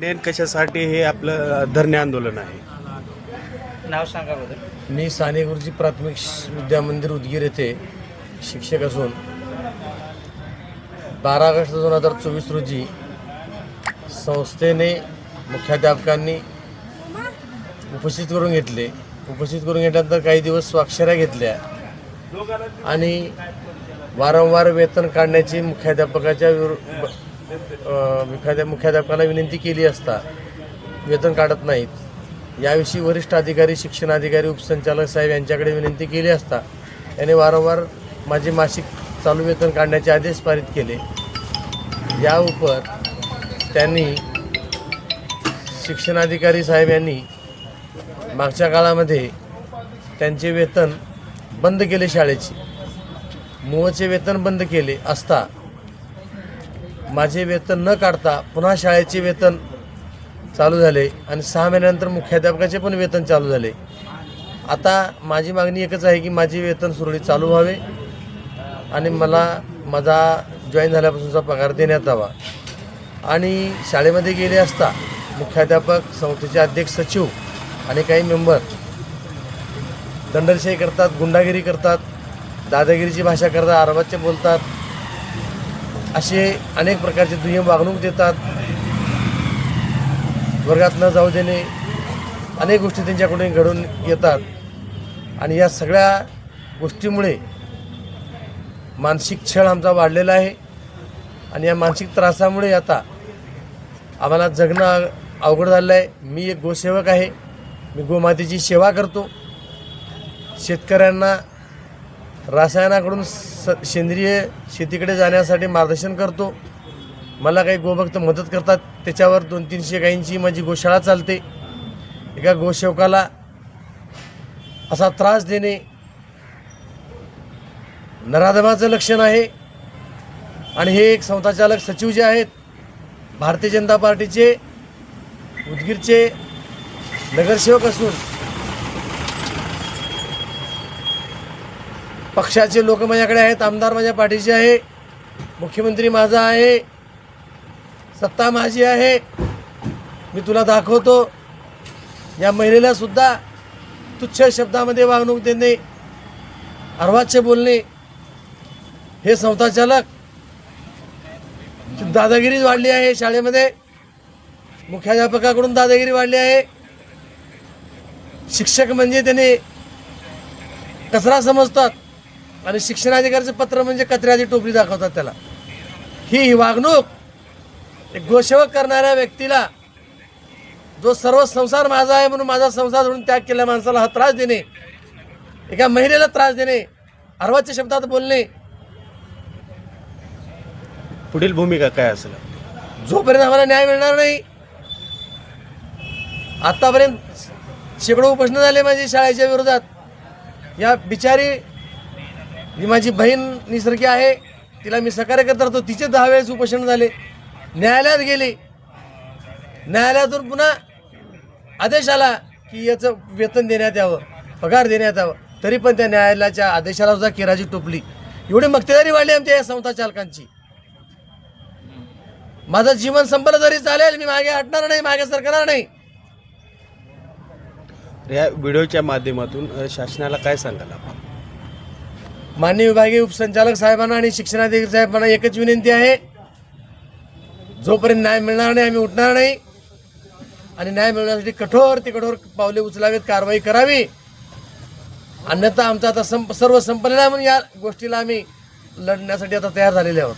नेन कशासाठी हे आपलं धरणे आंदोलन आहे? नाव सांगा बरं. मी साने गुरुजी प्राथमिक श- विद्या मंदिर उदगीर येथे शिक्षक असून बारा ऑगस्ट दोन हजार चोवीस रोजी संस्थेने मुख्याध्यापकांनी उपस्थित करून घेतले. उपस्थित करून घेतल्यानंतर काही दिवस स्वाक्षऱ्या घेतल्या आणि वारंवार वेतन काढण्याची मुख्याध्यापकाच्या विरु एखाद्या मुख्याध्यापकांना विनंती केली असता वेतन काढत नाहीत. याविषयी वरिष्ठ अधिकारी शिक्षण अधिकारी उपसंचालक साहेब यांच्याकडे विनंती केली असता याने वारंवार माझे मासिक चालू वेतन काढण्याचे आदेश पारित केले. या उपर त्यांनी शिक्षणाधिकारी साहेब यांनी मागच्या काळामध्ये त्यांचे वेतन बंद केले शाळेचे. मूळचे वेतन बंद केले असता माझे वेतन न काढता पुन्हा शाळेचे वेतन चालू झाले आणि सहा महिन्यानंतर मुख्याध्यापकाचे पण वेतन चालू झाले. आता माझी मागणी एकच आहे की माझे वेतन सुरळीत चालू व्हावे आणि मला माझा जॉईन झाल्यापासूनचा पगार देण्यात यावा. आणि शाळेमध्ये गेले असता मुख्याध्यापक संस्थेचे अध्यक्ष सचिव आणि काही मेंबर दंडलशाही करतात गुंडागिरी करतात दादागिरीची भाषा करतात अरबाचे बोलतात असे अनेक प्रकारचे दुय्यम वागणूक देतात. वर्गात न जाऊ देणे अनेक गोष्टी त्यांच्याकडून घडून येतात. आणि या सगळ्या गोष्टीमुळे मानसिक छळ आमचा वाढलेला आहे. आणि या मानसिक त्रासामुळे आता आम्हाला जगणं अवघड झालं आहे मी एक गोसेवक आहे. मी गोमातेची सेवा करतो. शेतकऱ्यांना रसायनाकडून स सेंद्रिय शेतीकडे जाण्यासाठी मार्गदर्शन करतो. मला काही गोभक्त मदत करतात. त्याच्यावर दोन तीनशे गायींची माझी गोशाळा चालते. एका गोसेवकाला असा त्रास देणे नराधमाचं लक्षण आहे. आणि हे एक संस्थाचालक सचिव जे आहेत भारतीय जनता पार्टीचे उदगीरचे नगरसेवक असून पक्षाचे लोक माझ्याकडे आहेत आमदार माझ्या पाठीचे आहे मुख्यमंत्री माझा आहे सत्ता माझी आहे. मी तुला दाखवतो. या महिलेलासुद्धा तुच्छ शब्दामध्ये वागणूक देणे अर्वाच्य बोलणे हे संस्थाचालक दादागिरी वाढली आहे शाळेमध्ये. मुख्याध्यापकाकडून दादागिरी वाढली आहे. शिक्षक म्हणजे त्याने कचरा समजतात. आणि शिक्षणाधिकाऱ्याचं पत्र म्हणजे कचऱ्याची टोपली दाखवतात त्याला. ही वागणूक एक गोसेवक करणाऱ्या व्यक्तीला जो सर्व संसार माझा आहे म्हणून माझा संसार सोडून त्याग केल्या माणसाला हा त्रास देणे एका महिलेला त्रास देणे अर्वाच्या शब्दात बोलणे. पुढील भूमिका काय असेल? जोपर्यंत आम्हाला न्याय मिळणार नाही आतापर्यंत शेकडो उपोषण झाले माझी शाळेच्या विरोधात. या बिचारी ही माझी बहीण निसर्गी आहे तिला मी सहकार्य करत राहतो. तिचे दहा वेळेस उपोषण झाले. न्यायालयात गेले. न्यायालयातून पुन्हा आदेश आला की याचं वेतन देण्यात यावं पगार देण्यात यावं. तरी पण त्या न्यायालयाच्या आदेशाला सुद्धा केराची टोपली. एवढी मक्तेदारी वाढली आमच्या या संस्था चालकांची. माझं जीवन संपलं तरी चालेल. मी मागे हटणार नाही मागे सरकणार नाही. या व्हिडिओच्या माध्यमातून शासनाला काय सांगाल आपण? मान्य विभागीय उपसंचालक साहेबांना आणि शिक्षणाधिकारी साहेबांना एकच विनंती आहे. जोपर्यंत न्याय मिळणार नाही आम्ही उठणार नाही. आणि न्याय मिळवण्यासाठी कठोर ते कठोर पावले उचलावेत कारवाई करावी. अन्यथा आमचा आता संप सर्व संपलेला आहे म्हणून या गोष्टीला आम्ही लढण्यासाठी आता तयार झालेले आहोत.